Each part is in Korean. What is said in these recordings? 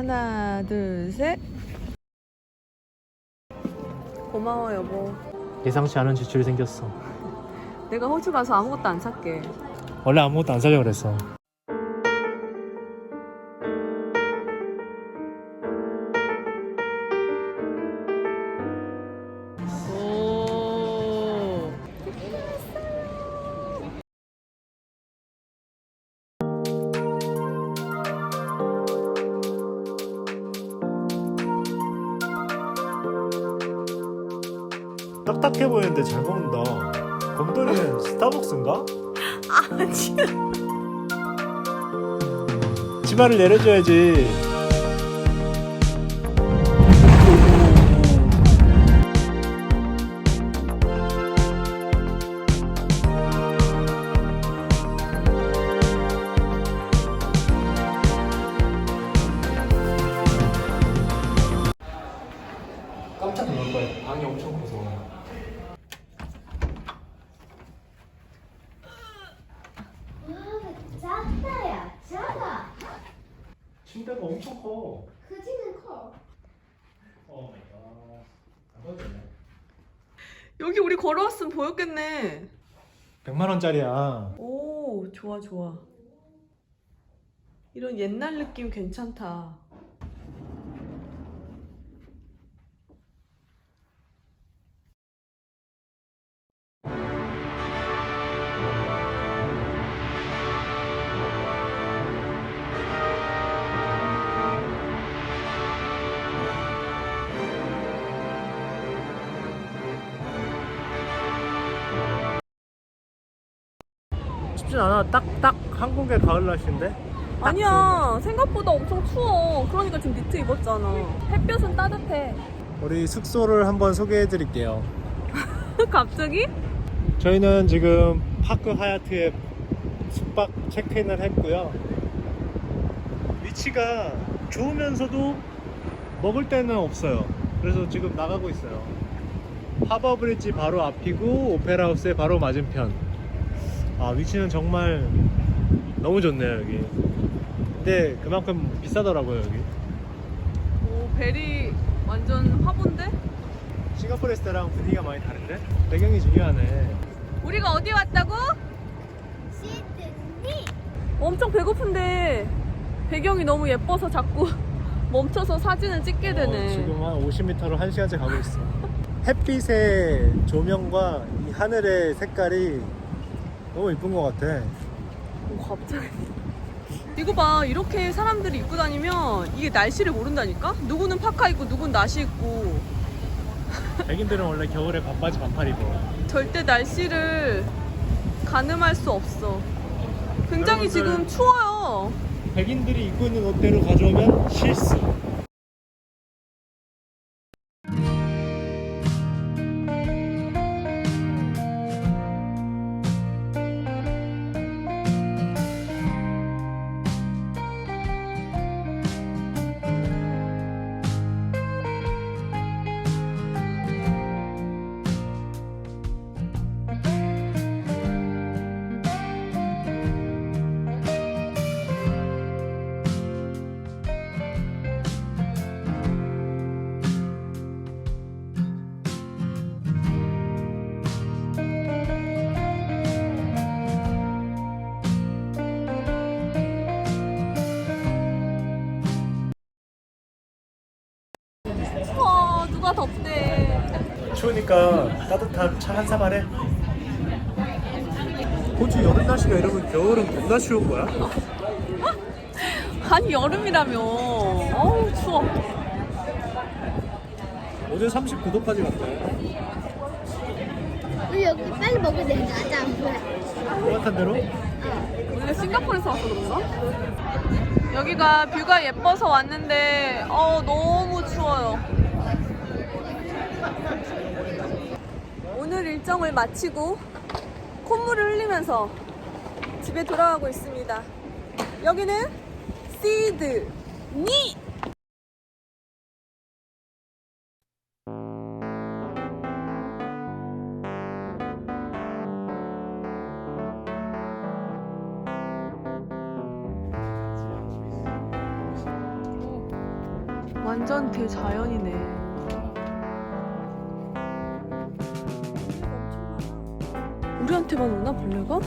하나, 둘, 셋. 고마워, 여보. 예상치 않은 지출이 생겼어. 내가 호주 가서 아무것도 안 살게. 원래 아무것도 안 사려고 그랬어. 딱딱해 보이는데 잘 먹는다. 곰돌이는 스타벅스인가? 아, 진짜. 치마를 내려줘야지. 깜짝 놀랄 거야. 방이 엄청 커서. 와, 작다야, 작아. 침대가 엄청 커. 크지는 커. 어 마이 갓. 여기 우리 걸어왔으면 보였겠네. 100만 원짜리야. 오, 좋아, 좋아. 이런 옛날 느낌 괜찮다. 쉽진 않아. 딱 딱 한국의 가을 날씨인데. 아니야, 생각보다 엄청 추워. 그러니까 지금 니트 입었잖아. 햇볕은 따뜻해. 우리 숙소를 한번 소개해 드릴게요. 갑자기? 저희는 지금 파크 하얏트에 숙박 체크인을 했고요. 위치가 좋으면서도 먹을 데는 없어요. 그래서 지금 나가고 있어요. 하버 브릿지 바로 앞이고 오페라 하우스의 바로 맞은편. 아 위치는 정말 너무 좋네요 여기. 근데 그만큼 비싸더라고요 여기. 오, 벨이 완전 화분데? 싱가포르 했을 때랑 분위기가 많이 다른데? 배경이 중요하네. 우리가 어디 왔다고? 시드니. 엄청 배고픈데 배경이 너무 예뻐서 자꾸 멈춰서 사진을 찍게 되네. 어, 지금 한 50m로 1시간째 가고 있어. 햇빛의 조명과 이 하늘의 색깔이 너무 이쁜 것 같아. 오, 갑자기. 이거 봐, 이렇게 사람들이 입고 다니면 이게 날씨를 모른다니까? 누구는 파카 입고, 누구는 나시 입고. 백인들은 원래 겨울에 반바지 반팔 입어. 절대 날씨를 가늠할 수 없어. 굉장히 여러분들- 지금 추워요. 백인들이 입고 있는 옷대로 가져오면 실수. 추우니까 따뜻한 차 한 사발 해. 호주 여름 날씨가 이러면 겨울은 겁나 추운 거야? 아니, 여름이라며. 어우, 추워. 어제 39도까지 갔대. 우리 여기 빨리 먹어야 돼. 나도 안 보여. 그렇단 대로? 우리가 싱가포르에서 와서 그런가? 여기가 뷰가 예뻐서 왔는데 어 너무 추워요. 오늘 일정을 마치고 콧물을 흘리면서 집에 돌아가고 있습니다. 여기는 시드니 완전 대자연이네. 우리한테만 오나 벌레가?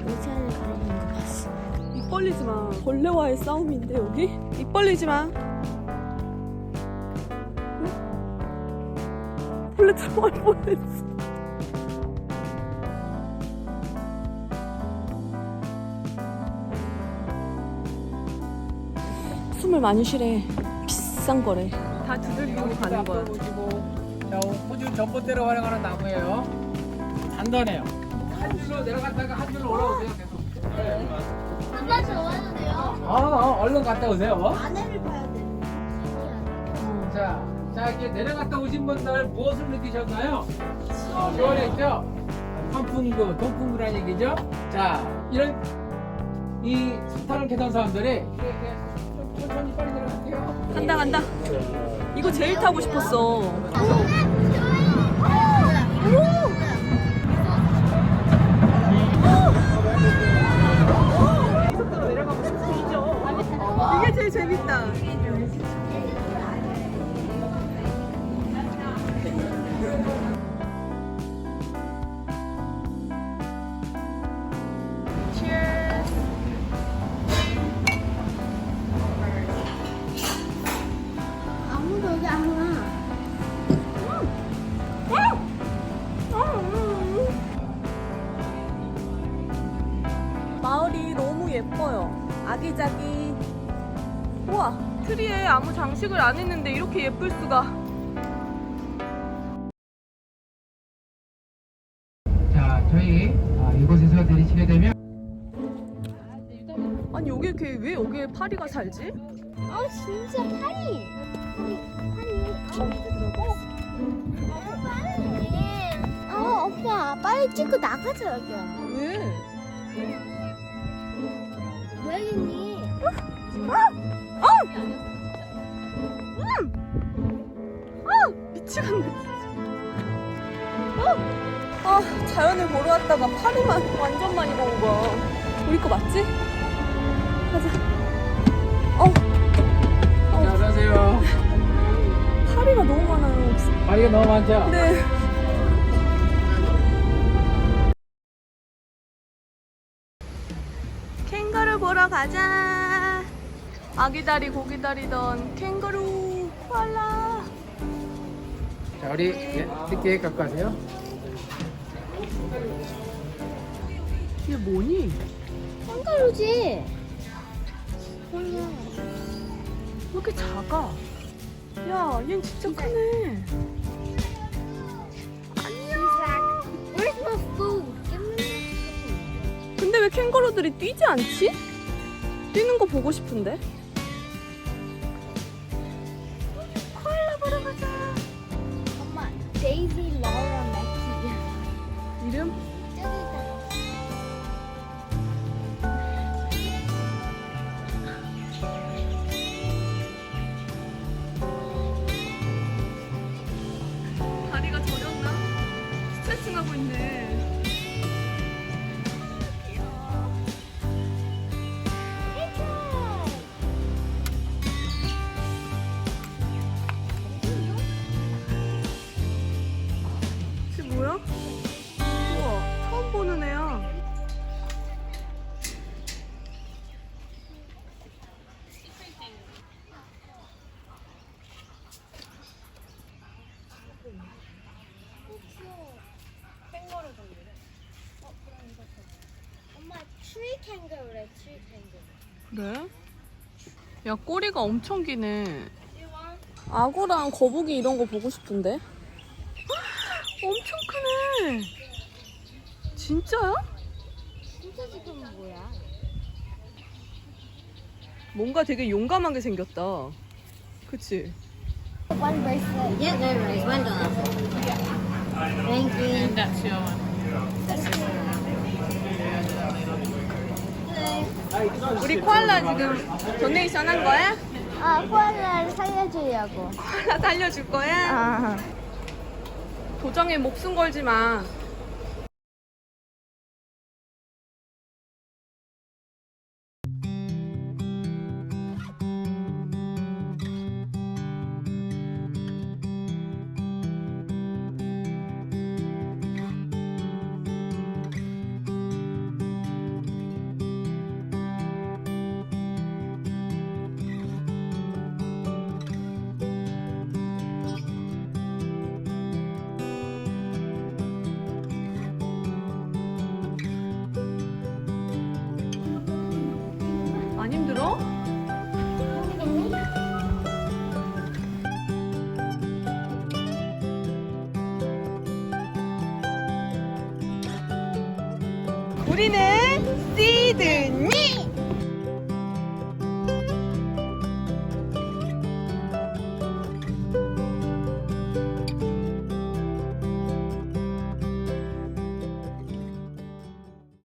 경찰을 가리는 거 봤어. 입 벌리지 마. 벌레와의 싸움인데 여기? 입 벌리지 마. 응? 벌레 들어갈 뻔했어. 숨을 많이 쉬래. 비싼 거래. 다 두들기고 가는 거야. 자, 호주 전봇대로 활용하는 나무예요. 단단해요. 한 줄로 내려갔다가 한 줄로 올라오세요. 계속. 한 가지 와도 돼요? 아, 아, 얼른 갔다 오세요. 아내를 봐야 돼. 자, 자 이렇게 내려갔다 오신 분들 무엇을 느끼셨나요? 어, 시원했죠? 환풍구, 동풍구라는 얘기죠? 자, 이런 이 스타를 계단 사람들이 이렇게 좀 천천히 빨리 내려갈게요. 간다 간다. 이거 제일 타고 싶었어. 아무 장식을 안 했는데 이렇게 예쁠 수가. 자, 저희 아, 이곳에서 내리시게 되면 아니 여기 이렇게 왜 여기에 파리가 살지? 어 진짜 파리. 파리. 파리. 어, 어 오빠 빨리 찍고 나가자 여기. 왜? 왜니? 미치겠네. 어? 아 자연을 보러 왔다가 파리만 완전 많이 본 거야. 우리 거 맞지? 가자. 어 자, 어서오세요. 파리가 너무 많아요. 다리가 너무 많죠? 네. 캥거루 보러 가자. 아기다리 고기다리던 캥거루 코알라. 자, 우리 예, 늦게 갖고 가세요. 이게 뭐니? 캥거루지. 왜 이렇게 작아? 야, 얜 진짜 크네. Where's my food? Give me my food. 근데 왜 캥거루들이 뛰지 않지? 뛰는 거 보고 싶은데. 스트레칭 하고 있네. Tree kangaroo. 그래? 야, 꼬리가 엄청 기네. 악어랑 거북이 이런 거 보고 싶은데? 엄청 크네. 진짜야? 진짜 지금은 뭐야? 뭔가 되게 용감하게 생겼다. 그치? One bracelet. Yeah, no worries. One dollar. Thank you. that's your one. 우리 코알라 지금 도네이션 한 거야? 아, 코알라를 살려주려고. 코알라 살려줄 거야? 아. 도장에 목숨 걸지 마. 우리는